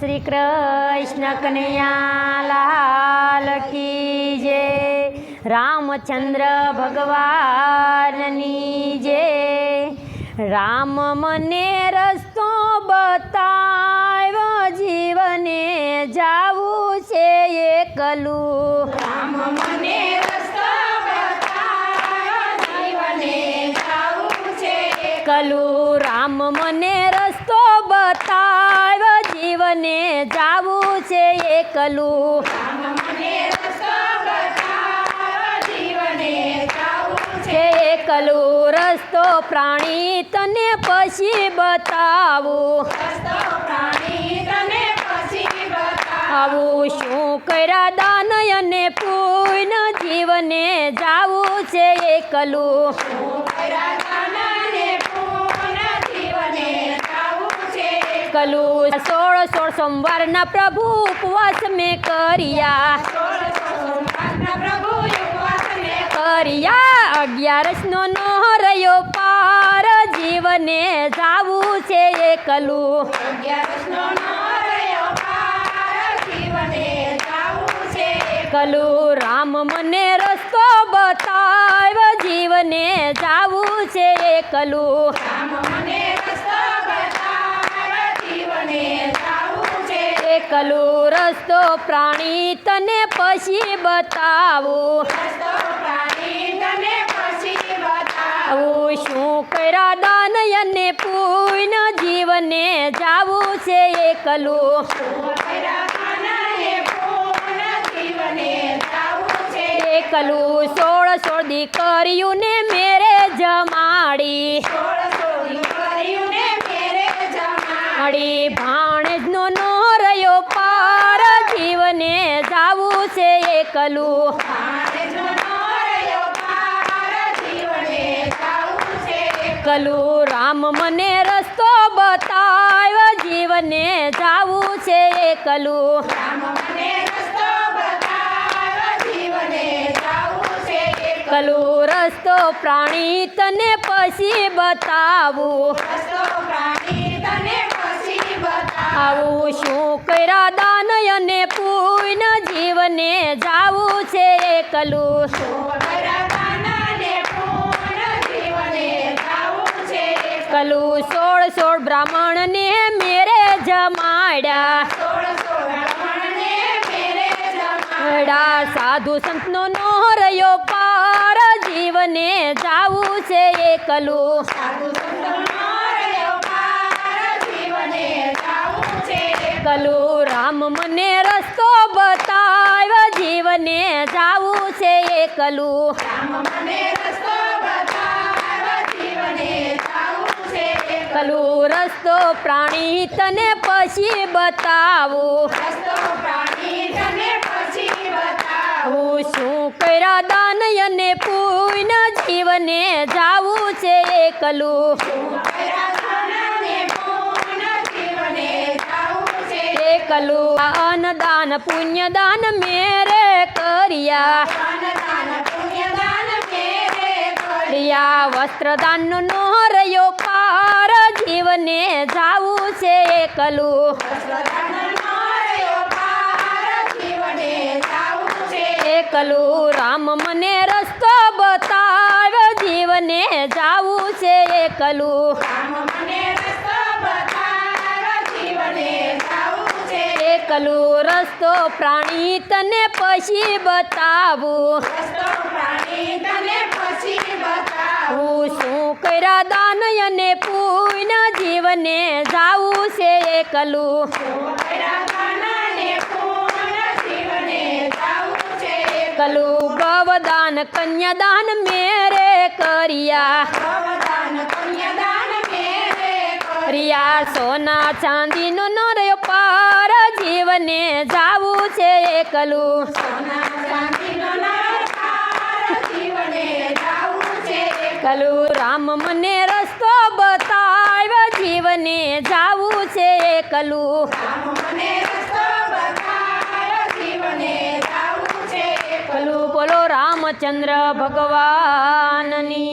શ્રી કૃષ્ણ કનૈયા લાલ કી જય. રામચંદ્ર ભગવાનની જય. રામ મને રસ્તો બતાવ્યો જીવને જાવું છે એકલું. રામ મને રસ્તો જીવને જાવું છે એકલું. રામ મને રસ્તો બતાવ્યો એકલું મને જાવું છે છે એકલું. રસ્તો પ્રાણી તને પછી બતાવું. આવું શું કર્યા દાનયને પૂર્ણ જીવને જાવું છે એકલું. કલું સોળ સોમવારના પ્રભુ ઉપવાસ મેં કર્યા. કર્યા અગિયારસનો નો રહ્યો પાર, જીવને જાવું છે એકલું. અગિયારસનો નો રહ્યો પાર જીવને જાવું છે કલું રામ મને રસ્તો બતાવ જીવને જાવું છે એકલું. મને એકલું રસ્તો પ્રાણી તને પછી બતાવું. આવું શું કર્યા દાન અને પૂર્ણ જીવને જાવું છે એકલું એકલું સોળ સોળ દીકરીયું ને મેરે જમાડી. અડી ભાણેજનો છે એકલું કલું રામ મને રસ્તો બતાવ્યો, જીવને જાવું છે એકલું કલું રસ્તો પ્રાણી તને પછી બતાવું. આવું શું કર્યા દાન અને જીવને જાવું છે એકલું કલું સોળ સોળ બ્રાહ્મણને મેરે જમાડ્યા. સાધુ સંતનો નો રહ્યો પાર. જીવને જાવું છે એકલું કલું રામ મને રસ્તો બતાવ્યો જીવને જાવું છે એકલું. કલું રસ્તો પ્રાણી તને પછી બતાવું. હું શું કર્યા દાન અને પૂર્ણ જીવને જાવું છે એકલું. એકલું. અન્નદાન પુણ્યદાન મેરે રિયા વસ્ત્રદાનનો નો રહ્યો પાર જીવને જાવું છે એકલું. એકલું, રામ મને રસ્તો બતાવ, જીવને જાવું છે એકલું. એકલું રસ્તો પ્રાણી તને પછી બતાવું. હું શું કર્યા દાન અને પૂર્ણ જીવને જાવું છે એકલું. કલું ગવદાન કન્યાદાન મેરે કરિયા. રિયા સોના ચાંદીનો નો રહ્યો પાર જાવું છે એકલું. કલુ રામ મને રસ્તો બતાવ્યો, જીવને જાવું છે એકલું. કલુ બોલો રામચંદ્ર ભગવાનની.